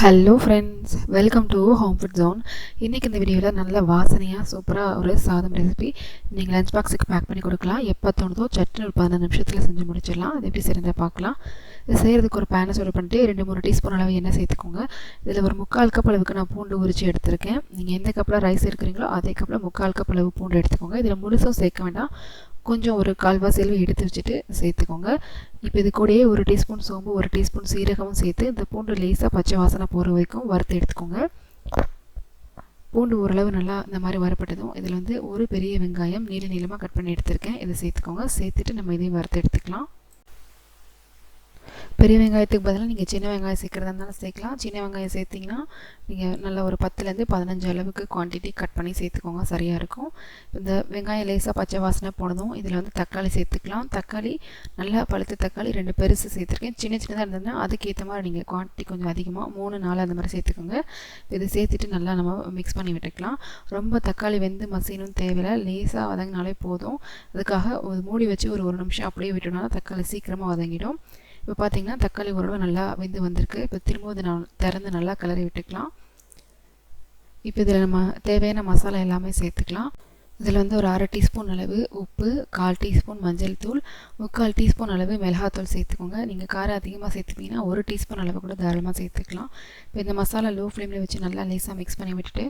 Hello friends welcome to home food zone இன்றைக்கி இந்த வீடியோவில் நல்ல வாசனையாக சூப்பராக ஒரு சாதம் ரெசிபி நீங்கள் லஞ்ச் பாக்ஸுக்கு பேக் பண்ணி கொடுக்கலாம். எப்போ தோணுதோ சட்னி ஒரு பதினஞ்சு நிமிஷத்தில் செஞ்சு முடிச்சிடலாம். அது எப்படி சிறந்த பார்க்கலாம். இது செய்கிறதுக்கு ஒரு பேனை சூடு பண்ணிட்டு ரெண்டு மூணு டீஸ்பூன் அளவு எண்ணெய் சேர்த்துக்கோங்க. இதில் ஒரு முக்கால் கப் அளவுக்கு நான் பூண்டு உரிச்சு எடுத்திருக்கேன். நீங்கள் எந்த கப்பில் ரைஸ் எடுக்கிறீங்களோ அதே கப்பில் முக்கால் கப் அளவு பூண்டு எடுத்துக்கோங்க. இதில் முழுசும் சேர்க்க வேண்டாம். கொஞ்சம் ஒரு கால்வாசி அளவு எடுத்து வச்சுட்டு சேர்த்துக்கோங்க. இப்போ இது கூடயே ஒரு டீஸ்பூன் சோம்பு ஒரு டீஸ்பூன் சீரகமும் சேர்த்து இந்த பூண்டு லேசாக பச்சை வாசனை போகிற வரைக்கும் வறுத்து எடுத்துக்கோங்க. பூண்டு ஓரளவு நல்லா இந்த மாதிரி வரப்பட்டதும் இதில் வந்து ஒரு பெரிய வெங்காயம் நீள நீளமாக கட் பண்ணி எடுத்திருக்கேன். இதை சேர்த்துக்கோங்க. சேர்த்துட்டு நம்ம இதையும் வறுத்து எடுத்துக்கலாம். பெரிய வெங்காயத்துக்கு பதிலாக நீங்கள் சின்ன வெங்காயம் சேர்க்குறதா இருந்தாலும் சேர்க்கலாம். சின்ன வெங்காயம் சேர்த்திங்கன்னா நீங்கள் நல்லா ஒரு பத்துலேருந்து பதினஞ்சு அளவுக்கு குவான்டிட்டி கட் பண்ணி சேர்த்துக்கோங்க. சரியாக இருக்கும். இந்த வெங்காயம் லேசாக பச்சை வாசனை போனதும் இதில் வந்து தக்காளி சேர்த்துக்கலாம். தக்காளி நல்லா பழுத்த தக்காளி ரெண்டு பெருசு சேர்த்துருக்கேன். சின்ன சின்னதாக இருந்ததுன்னா அதுக்கேற்ற மாதிரி நீங்கள் குவான்டிட்டி கொஞ்சம் அதிகமாக மூணு நாலு அந்த மாதிரி சேர்த்துக்கோங்க. இதை சேர்த்துட்டு நல்லா நம்ம மிக்ஸ் பண்ணி விட்டுக்கலாம். ரொம்ப தக்காளி வெந்து மசினும் தேவையில்லை. லேசாக வதங்கினாலே போதும். அதுக்காக ஒரு மூடி வச்சு ஒரு ஒரு நிமிஷம் அப்படியே விட்டோம்னா தக்காளி சீக்கிரமாக வதங்கிடும். இப்போ பார்த்தீங்கன்னா தக்காளி ஓரளவு நல்லா வெந்து வந்திருக்கு. இப்போ திரும்ப இது நான் திறந்து நல்லா கிளறி விட்டுக்கலாம். இப்போ இதில் நம்ம தேவையான மசாலா எல்லாமே சேர்த்துக்கலாம். இதில் வந்து ஒரு அரை டீஸ்பூன் அளவு உப்பு கால் டீஸ்பூன் மஞ்சள் தூள் முக்கால் டீஸ்பூன் அளவு மிளகாத்தூள் சேர்த்துக்கோங்க. நீங்கள் காரம் அதிகமாக சேர்த்துப்பீங்கன்னா ஒரு டீஸ்பூன் அளவு கூட தாராளமாக சேர்த்துக்கலாம். இப்போ இந்த மசாலா லோ ஃப்ளேமில் வச்சு நல்லா லேசாக மிக்ஸ் பண்ணி விட்டுட்டு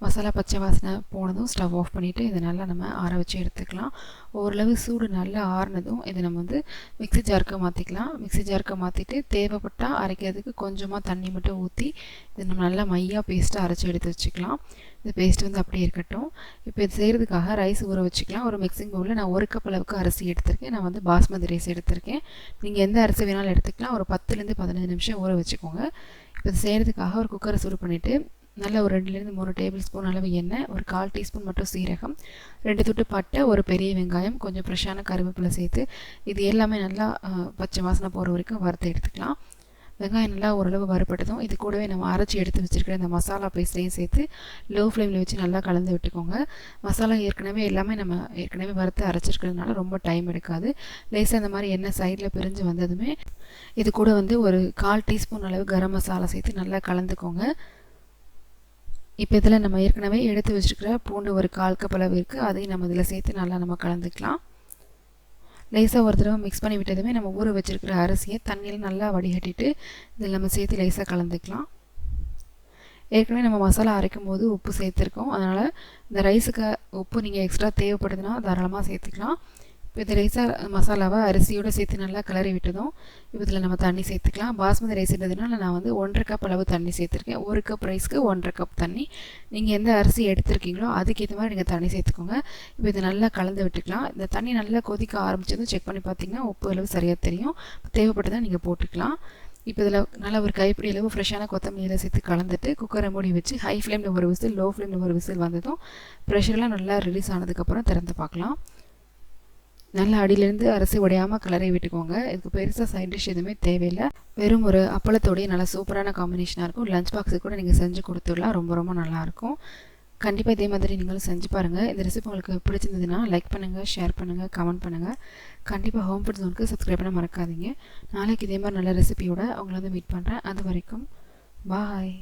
மசாலா பச்சை வாசனை போனதும் ஸ்டவ் ஆஃப் பண்ணிவிட்டு இதை நல்லா நம்ம ஆற வச்சு எடுத்துக்கலாம். ஓரளவு சூடு நல்லா ஆறினதும் இதை நம்ம வந்து மிக்சி ஜாருக்கு மாற்றிக்கலாம் மிக்சி ஜாருக்கு மாற்றிட்டு தேவைப்பட்டால் அரைக்கிறதுக்கு கொஞ்சமாக தண்ணி மட்டும் ஊற்றி இதை நம்ம நல்லா மையாக பேஸ்ட்டாக அரைச்சி எடுத்து வச்சுக்கலாம். இந்த பேஸ்ட் வந்து அப்படியே இருக்கட்டும். இப்போ இது செய்கிறதுக்காக ரைஸ் ஊற வச்சுக்கலாம். ஒரு மிக்சிங் பவுலில் நான் ஒரு கப் அளவுக்கு அரிசி எடுத்திருக்கேன். நான் வந்து பாஸ்மதி ரைஸ் எடுத்திருக்கேன். நீங்கள் எந்த அரிசி வேணாலும் எடுத்துக்கலாம். ஒரு பத்துலேருந்து பதினஞ்சு நிமிஷம் ஊற வச்சுக்கோங்க. இப்போ இது செய்கிறதுக்காக ஒரு குக்கரை சூடு பண்ணிவிட்டு நல்ல ஒரு ரெண்டுலேருந்து மூணு டேபிள் ஸ்பூன் அளவு எண்ணெய் ஒரு கால் டீஸ்பூன் மட்டும் சீரகம் ரெண்டு துட்டு பட்டை ஒரு பெரிய வெங்காயம் கொஞ்சம் ஃப்ரெஷ்ஷான கருவேப்பிலை சேர்த்து இது எல்லாமே நல்லா பச்சை வாசனை போகிற வரைக்கும் வறுத்து எடுத்துக்கலாம். வெங்காயம் நல்லா ஓரளவு வறுப்பட்டதும் இது கூடவே நம்ம அரைச்சி எடுத்து வச்சுருக்கிற இந்த மசாலா பேஸ்ட்டையும் சேர்த்து லோ ஃப்ளேமில் வச்சு நல்லா கலந்து விட்டுக்கோங்க. மசாலா ஏற்கனவே எல்லாமே நம்ம ஏற்கனவே வறுத்து அரைச்சிருக்கிறதுனால ரொம்ப டைம் எடுக்காது. லேசாக இந்த மாதிரி எண்ணெய் சைடில் பிரிஞ்சு வந்ததுமே இது கூட வந்து ஒரு கால் டீஸ்பூன் அளவு கரம் மசாலா சேர்த்து நல்லா கலந்துக்கோங்க. இப்போ இதில் நம்ம ஏற்கனவே எடுத்து வச்சுருக்கிற பூண்டு ஒரு கால் கப் அளவு இருக்குது அதையும் நம்ம இதில் சேர்த்து நல்லா நம்ம கலந்துக்கலாம். லேசாக ஒரு தடவை மிக்ஸ் பண்ணி விட்டதுமே நம்ம ஊற வச்சுருக்கிற அரிசியை தண்ணியில் நல்லா வடிகட்டிட்டு இதில் நம்ம சேர்த்து லேசாக கலந்துக்கலாம். ஏற்கனவே நம்ம மசாலா அரைக்கும் போது உப்பு சேர்த்துருக்கோம். அதனால் இந்த ரைஸுக்கு உப்பு நீங்கள் எக்ஸ்ட்ரா தேவைப்படுதுன்னா தாராளமாக சேர்த்துக்கலாம். இப்போ இது ரைஸாக மசாலாவை அரிசியோடு சேர்த்து நல்லா கிளறி விட்டதும் இப்போ இதில் நம்ம தண்ணி சேர்த்துக்கலாம். பாஸ்மதி ரைஸ்ன்றதுனால நான் வந்து ஒன்றரை கப் அளவு தண்ணி சேர்த்துருக்கேன். ஒரு கப் ரைஸ்க்கு ஒன்றரை கப் தண்ணி. நீங்கள் எந்த அரிசி எடுத்துருக்கீங்களோ அதுக்கேற்ற மாதிரி நீங்கள் தண்ணி சேர்த்துக்கோங்க. இப்போ இதை நல்லா கலந்து விட்டுக்கலாம். இந்த தண்ணி நல்லா கொதிக்க ஆரம்பிச்சதும் செக் பண்ணி பார்த்தீங்கன்னா உப்பு அளவு சரியாக தெரியும். தேவைப்பட்டதை நீங்கள் போட்டுக்கலாம். இப்போ இதில் நல்லா ஒரு கைப்பிடி அளவு ஃப்ரெஷ்ஷான கொத்தமல்லியில் சேர்த்து கலந்துட்டு குக்கரை மூடி வச்சு ஹை ஃப்ளேமில் ஒரு விசில் லோ ஃப்ளேமில் ஒரு விசில் வந்ததும் ப்ரெஷர்லாம் நல்லா ரிலீஸ் ஆனதுக்கப்புறம் திறந்து பார்க்கலாம். நல்லா அடியிலேருந்து அரிசி உடையாமல் கிளறி விட்டுக்கோங்க. இதுக்கு பெருசாக சைட் டிஷ் எதுவுமே தேவையில்லை. வெறும் ஒரு அப்பளத்தோடைய நல்லா சூப்பரான காம்பினேஷனாக இருக்கும். லஞ்ச் பாக்ஸுக்கு கூட நீங்கள் செஞ்சு கொடுத்துடலாம். ரொம்ப ரொம்ப நல்லாயிருக்கும் கண்டிப்பாக இதே மாதிரி நீங்களும் செஞ்சு பாருங்கள் இந்த ரெசிபி உங்களுக்கு பிடிச்சிருந்ததுன்னா லைக் பண்ணுங்கள் ஷேர் பண்ணுங்கள் கமெண்ட் பண்ணுங்கள் கண்டிப்பாக ஹோம் ஃபுட் ஜோனுக்கு சப்ஸ்கிரைப் பண்ண மறக்காதீங்க. நாளைக்கு இதே மாதிரி நல்ல ரெசிபியோட உங்களை வந்து மீட் பண்ணுறேன் அது வரைக்கும் பாய்